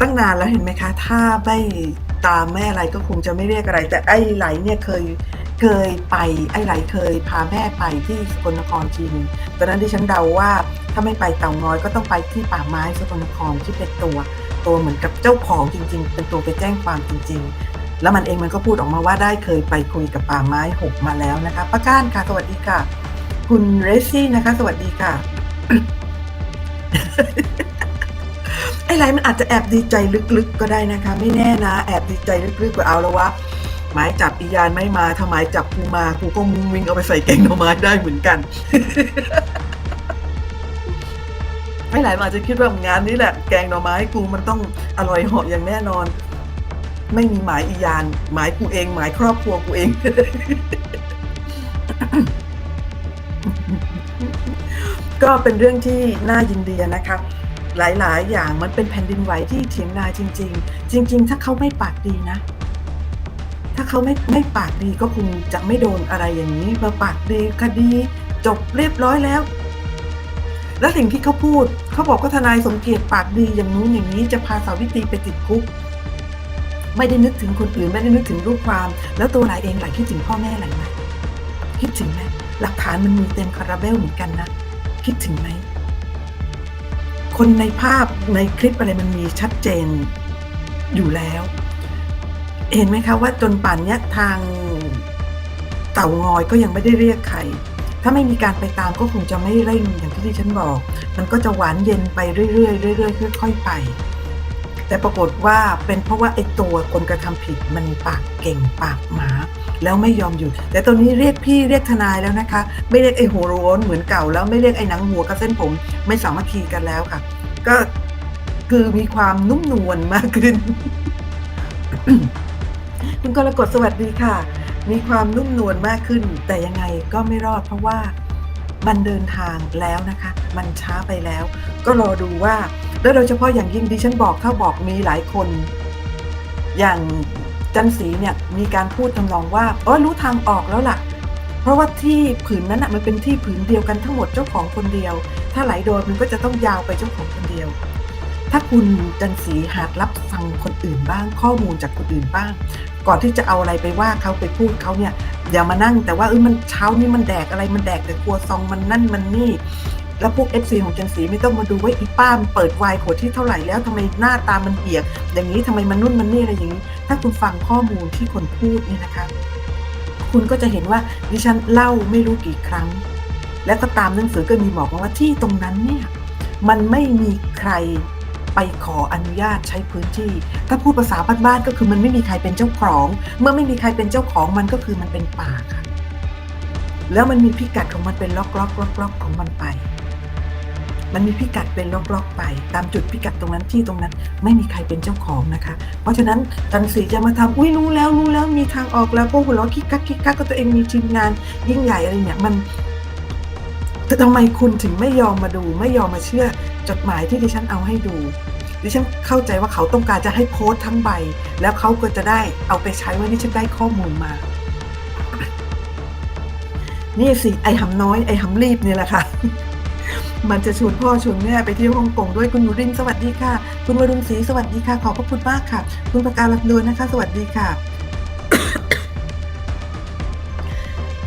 ตั้งนานแล้วเห็นไหมคะ ถ้าไม่ตามแม่อะไรก็คงจะไม่เรียกอะไร แต่ไอ้ไหลเนี่ยเคยเคยไปไอ้ไหลเคยพาแม่ไปที่สกลนครทีนึงตอนนั้นที่ฉันเดาว่าถ้าไม่ไปเต่างอยก็ต้องไปที่ป่าไม้สกลนครที่เป็นตัว ตัวเหมือนกับเจ้าของจริง ๆ เป็นตัวไปแจ้งความจริง ๆ แล้วมันเองมันก็พูดออกมาว่าได้เคยไปคุยกับป่าไม้หกมาแล้วนะคะป้าก้านค่ะสวัสดีค่ะ คุณเรซี่นะคะ สวัสดีค่ะ ไอ้ไรมันอาจจะแอบดีใจลึกๆ ก็ได้นะคะ ไม่แน่นะ แอบดีใจลึกๆว่าเอาแล้ววะหมายจับอียานไม่มาถ้าหมายจับกูมากูก็มุงวิงเอาไปใส่แกงหน่อไม้ได้เหมือนกันไม่หลายมันอาจจะคิดว่างานนี้แหละแกงหน่อไม้กูมันต้องอร่อยเหาะอย่างแน่นอน ไม่มีหมายอียาน หมายกูเอง หมายครอบครัวกูเองก็เป็นเรื่องที่น่ายินดีนะคะ หลาย ๆ อย่างมันเป็นแผ่นดินไหวที่เถียงนาจริง ๆ จริง ๆ ถ้าเขาไม่ปากดีนะ ถ้าเขาไม่ไม่ปากดีก็คงจะไม่โดนอะไรอย่างนี้มาปากดีคดี จบเรียบร้อยแล้ว แล้วสิ่งที่เขาพูดเขาบอกว่าทนายสมเกียรติปากดีอย่างนู้นอย่างนี้จะพาสาวิตรีไปติดคุกไม่ได้นึกถึงคนอื่นไม่ได้นึกถึงลูกความ แล้วตัวไหนเองหลคิดถึงพ่อแม่หลไหมคิดถึงไหมหลักฐานมันมีเต็มคาราเบลเหมือนกันนะ คิดถึงไหม คนในภาพในคลิปอะไรมันมีชัดเจนอยู่แล้ว เห็นไหมคะว่าจนป่านนี้ทางเต่างอยก็ยังไม่ได้เรียกใคร ถ้าไม่มีการไปตามก็คงจะไม่เร่งอย่างที่ดิฉันบอก มันก็จะหวานเย็นไปเรื่อยๆเรื่อยๆค่อยๆไป แต่ปรากฏว่าเป็นเพราะว่าไอ้ตัวคนกระทำผิดมันปากเก่งปากหมา แล้วไม่ยอมหยุด แต่ตอนนี้เรียกพี่เรียกทนายแล้วนะคะ ไม่เรียกไอ้หัวโร้นเหมือนเก่าแล้วไม่เรียกไอ้หนังหัวกับเส้นผมไม่สามัคคีกันแล้วค่ะ ก็คือมีความนุ่มนวลมากขึ้น คุณกรกฎสวัสดีค่ะ มีความนุ่มนวลมากขึ้น แต่ยังไงก็ไม่รอดเพราะว่ามันเดินทางแล้วนะคะ มันช้าไปแล้ว ก็รอดูว่า แล้วโดยเฉพาะอย่างยิ่งดิฉันบอกถ้าบอกมีหลายคน อย่าง จันสีเนี่ยมีการพูดทำนองว่าเออรู้ทางออกแล้วล่ะ เพราะว่าที่ผืนนั้นอะมันเป็นที่ผืนเดียวกันทั้งหมดเจ้าของคนเดียว ถ้าไหลโดนมันก็จะต้องยาวไปเจ้าของคนเดียว ถ้าคุณจันสีหาดรับฟังคนอื่นบ้างข้อมูลจากคนอื่นบ้าง ก่อนที่จะเอาอะไรไปว่าเขาไปพูดเขาเนี่ยอย่ามานั่งแต่ว่าเออมันเช้านี้มันแดกอะไรมันแดกแต่ครัวซองมันนั่นมันนี่ แล้วพวก FC ของจันสีไม่ต้องมาดูว่าอีป้ามเปิดวน์ขวดที่เท่าไหร่แล้วทำไมหน้าตามันเบียก อย่างนี้ทำไมมันนุ่นมันนี่อะไรอย่างนี้ ถ้าคุณฟังข้อมูลที่คนพูดเนี่ยนะคะ คุณก็จะเห็นว่าดิฉันเล่าไม่รู้กี่ครั้ง และก็ตามหนังสือก็มีบอกว่าที่ตรงนั้นเนี่ยมันไม่มีใครไปขออนุญาตใช้พื้นที่ ถ้าพูดภาษาบ้านๆก็คือมันไม่มีใครเป็นเจ้าของ เมื่อไม่มีใครเป็นเจ้าของมันก็คือมันเป็นป่าค่ะแล้วมันมีพิกัดของมันเป็นล็อกล็อกล็อกล็อกของมันไป มันมีพิกัดเป็นล็อกๆไป ตามจุดพิกัดตรงนั้นที่ตรงนั้น ไม่มีใครเป็นเจ้าของนะคะ เพราะฉะนั้นจันสีจะมาทำอุ้ยรู้แล้วรู้แล้วมีทางออกแล้วก็หัวเราะคิกคักคิกคักก็ตัวเองมีทีมงานยิ่งใหญ่อะไรเนี่ยมันแต่ทำไมคุณถึงไม่ยอมมาดู ไม่ยอมมาเชื่อจดหมายที่ดิฉันเอาให้ดูดิฉันเข้าใจว่าเขาต้องการจะให้โพสต์ทั้งใบ แล้วเขาก็จะได้เอาไปใช้ว่าดิฉันได้ข้อมูลมา นี่สิไอหำน้อยไอหำรีบเนี่ยแหละค่ะ มันจะชวนพ่อชวนแม่ไปเที่ยวฮ่องกงด้วยคุณหนูรินสวัสดีค่ะ คุณวรุณศรีสวัสดีค่ะ ขอบพระคุณมากค่ะ คุณประการลักนวลนะคะ สวัสดีค่ะ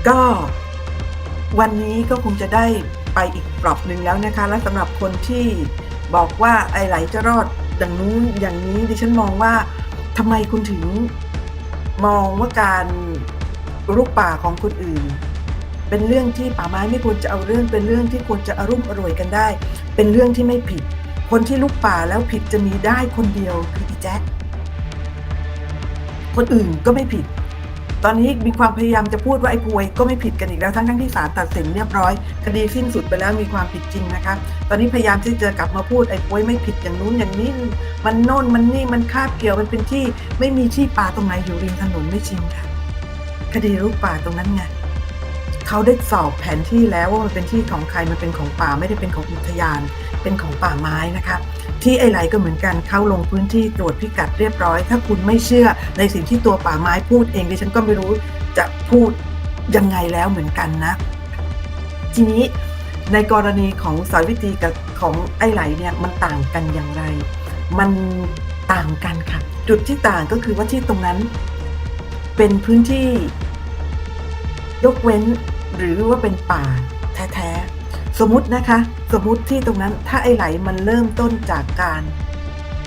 ก็ วันนี้ก็คงจะได้ไปอีกปรับหนึ่งแล้วนะคะ และสำหรับคนที่บอกว่าไอ้ไหลจะรอดอย่างนู้นอย่างนี้ดิฉันมองว่าทำไมคุณถึงมองว่าการรุกป่าของคนอื่น เป็นเรื่องที่ป่าไม้ไม่ควรจะเอาเรื่อง เป็นเรื่องที่ควรจะอรุ่มอร่วยกันได้ เป็นเรื่องที่ไม่ผิด คนที่ลุกป่าแล้วผิดจะมีได้คนเดียวคือพี่แจ๊คคนอื่นก็ไม่ผิด ตอนนี้มีความพยายามจะพูดว่าไอ้พวยก็ไม่ผิดกันอีกแล้วทั้งทั้งที่ศาลตัดสินเรียบร้อยคดีสิ้นสุดไปแล้วมีความผิดจริงนะคะตอนนี้พยายามที่จะกลับมาพูดไอ้พวยไม่ผิดอย่างนู้นอย่างนี้ มันโน่นมันนี่มันคาบเกี่ยวมันเป็นที่ไม่มีที่ป่าตรงไหนอยู่ริมถนนไม่จริงค่ะคดีลุกป่าตรงนั้นไง เขาได้สอบแผนที่แล้วว่ามันเป็นที่ของใครมันเป็นของป่าไม่ได้เป็นของอุทยาน เป็นของป่าไม้นะคะที่ไอไหลก็เหมือนกันเข้าลงพื้นที่ตรวจพิกัดเรียบร้อย ถ้าคุณไม่เชื่อในสิ่งที่ตัวป่าไม้พูดเองดิฉันก็ไม่รู้จะพูดยังไงแล้วเหมือนกันนะ ทีนี้ในกรณีของสาวิตรีกับของไอไหลเนี่ยมันต่างกันอย่างไร มันต่างกันค่ะ จุดที่ต่างก็คือว่าที่ตรงนั้น เป็นพื้นที่ยกเว้น หรือว่าเป็นป่าแท้ๆ สมมตินะคะ สมมติที่ตรงนั้นถ้าไอไหลมันเริ่มต้นจากการ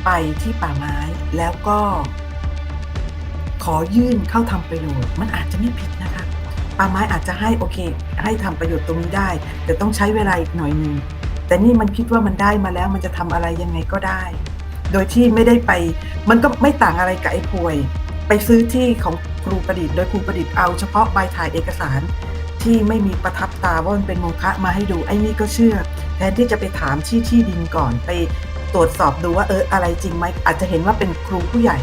ไปที่ป่าไม้แล้วก็ ขอยื่นเข้าทำประโยชน์ มันอาจจะไม่ผิดนะคะ ป่าไม้อาจจะให้โอเค ให้ทำประโยชน์ตรงนี้ได้ แต่ต้องใช้เวลาอีกหน่อยนึงแต่นี่มันคิดว่ามันได้มาแล้วมันจะทำอะไรยังไงก็ได้ โดยที่ไม่ได้ไป มันก็ไม่ต่างอะไรกับไอ้ป่วย ไปซื้อที่ของครูประดิษฐ์โดยครูประดิษฐ์เอาเฉพาะใบถ่ายเอกสาร ที่ไม่มีประทับตาว่ามันเป็นโมฆะมาให้ดูไอ้นี่ก็เชื่อ แทนที่จะไปถามที่ที่ดินก่อนไปตรวจสอบดูว่าเอออะไรจริงไหมอาจจะเห็นว่าเป็นครูผู้ใหญ่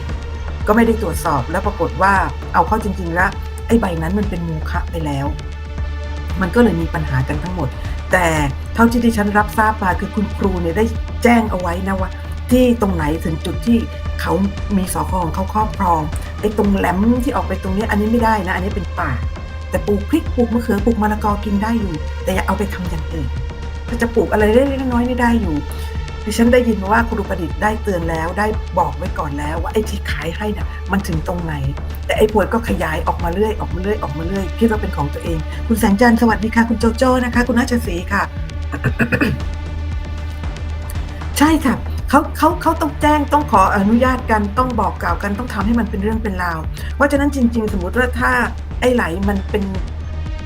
ก็ไม่ได้ตรวจสอบแล้วปรากฏว่าเอาเข้าจริงๆแล้วไอ้ใบนั้นมันเป็นโมฆะไปแล้ว มันก็เลยมีปัญหากันทั้งหมด แต่เท่าที่ดิฉันรับทราบมาคือคุณครูเนี่ยได้แจ้งเอาไว้นะว่าที่ตรงไหนถึงจุดที่เขามีสอคของเขาครอบครองไอ้ตรงแหลมที่ออกไปตรงนี้อันนี้ไม่ได้นะ อันนี้เป็นป่า แต่ปลูกพริกปลูกมะเขือปลูกมะละกอกินได้อยู่ แต่อย่าเอาไปทำอย่างอื่นถ้าจะปลูกอะไรเล็กๆน้อยๆนี่ได้อยู่ดิฉันได้ยินว่าครูประดิษฐ์ได้เตือนแล้วได้บอกไว้ก่อนแล้ว ว่าไอ้ที่ขายให้น่ะมันถึงตรงไหน แต่ไอ้ป่วยก็ขยายออกมาเรื่อยออกมาเรื่อยออกมาเรื่อยคิดว่าเป็นของตัวเอง คุณแสงจันทร์สวัสดีค่ะ คุณโจโจ้นะคะ คุณนัชศรีค่ะ ใช่ค่ะ เขาเขาเขาต้องแจ้งต้องขออนุญาตกันต้องบอกกล่าวกันต้องทำให้มันเป็นเรื่องเป็นราวเพราะฉะนั้นจริง ๆ สมมติว่าถ้าไอ้ไหลมันเป็น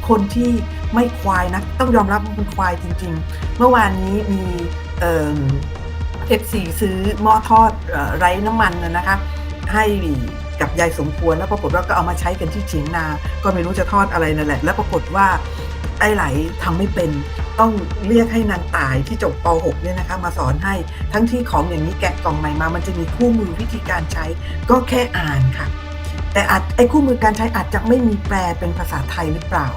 คนที่ไม่ควายนะต้องยอมรับว่าเป็นควายจริง ๆ เมื่อวานนี้มีเอ่อฟซีซื้อหม้อทอดออไร้น้ำมันนะนะคะให้กับยายสมควรแล้วปรากฏว่าก็เอามาใช้กันที่เฉียงนา ก็ไม่รู้จะทอดอะไรนั่นแหละ แล้วปรากฏว่าไอ้ไหลทำไม่เป็น ต้องเรียกให้นางตายที่จบป .6 เนี่ยนะคะมาสอนให้ทั้งที่ของอย่างนี้แกะกล่องใหม่มา มันจะมีคู่มือวิธีการใช้ก็แค่อ่านค่ะ แต่อาจไอ้คู่มือการใช้อาจจะไม่มีแปลเป็นภาษาไทยหรือเปล่า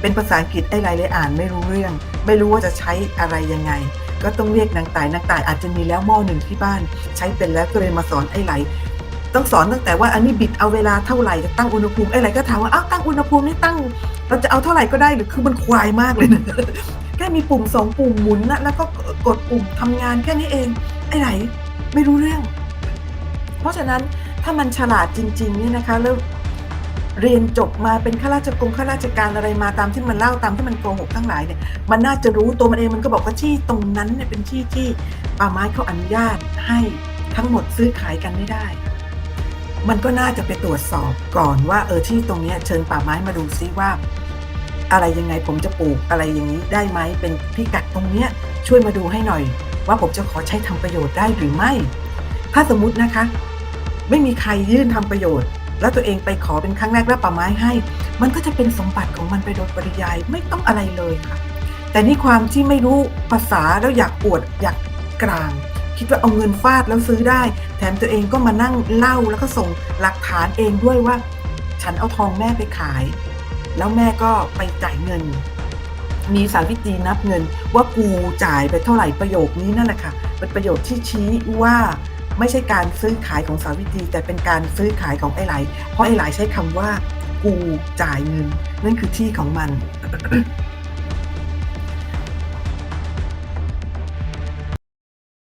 เป็นภาษาอังกฤษไอ้ไรเลยอ่านไม่รู้เรื่อง ไม่รู้ว่าจะใช้อะไรยังไง ก็ต้องเรียกนางตายนางตายอาจจะมีแล้วหม้อหนึ่งที่บ้าน ใช้เป็นแล้วก็เลยมาสอนไอ้ไหลต้องสอนตั้งแต่ว่าอันนี้บิดเอาเวลาเท่าไหร่จะตั้งอุณหภูมิไอ้ไหลก็ถามว่าอ้าวตั้งอุณหภูมินี่ตั้งเราจะเอาเท่าไหร่ก็ได้หรือคือมันควายมากเลยนะ มีปุ่มสองปุ่มหมุนนะแล้วก็กดปุ่มทำงานแค่นี้เอง ไอ้ไหนไม่รู้เรื่อง เพราะฉะนั้นถ้ามันฉลาดจริงๆเนี่ยนะคะแล้วเรียนจบมาเป็นข้าราชกงข้าราชการอะไรมาตามที่มันเล่าตามที่มันโกหกทั้งหลายเนี่ยมันน่าจะรู้ตัวมันเองมันก็บอกว่าที่ตรงนั้นเนี่ยเป็นที่ที่ป่าไม้เขาอนุญาตให้ทั้งหมดซื้อขายกันไม่ได้ มันก็น่าจะไปตรวจสอบก่อนว่าเออที่ตรงเนี้ยเชิญป่าไม้มาดูซิว่า อะไรยังไงผมจะปลูกอะไรอย่างนี้ได้ไหมเป็นพิกัดตรงเนี้ยช่วยมาดูให้หน่อย ว่าผมจะขอใช้ทำประโยชน์ได้หรือไม่ ถ้าสมมตินะคะ ไม่มีใครยื่นทำประโยชน์ แล้วตัวเองไปขอเป็นครั้งแรกแล้วป่าไม้ให้ มันก็จะเป็นสมบัติของมันไปโดยปริยายไม่ต้องอะไรเลยค่ะ แต่นี่ความที่ไม่รู้ภาษาแล้วอยากอวดอยากกลาง คิดว่าเอาเงินฟาดแล้วซื้อได้ แถมตัวเองก็มานั่งเล่าแล้วก็ส่งหลักฐานเองด้วยว่า ฉันเอาทองแม่ไปขาย แล้วแม่ก็ไปจ่ายเงิน มีสาวิตรีนับเงิน ว่ากูจ่ายไปเท่าไหร่ประโยคนี้นั่นแหละค่ะเป็นประโยคที่ชี้ว่าไม่ใช่การซื้อขายของสาวิตรีแต่เป็นการซื้อขายของไอ้ไหล เพราะไอ้ไหลใช้คำว่า กูจ่ายเงิน นั่นคือที่ของมัน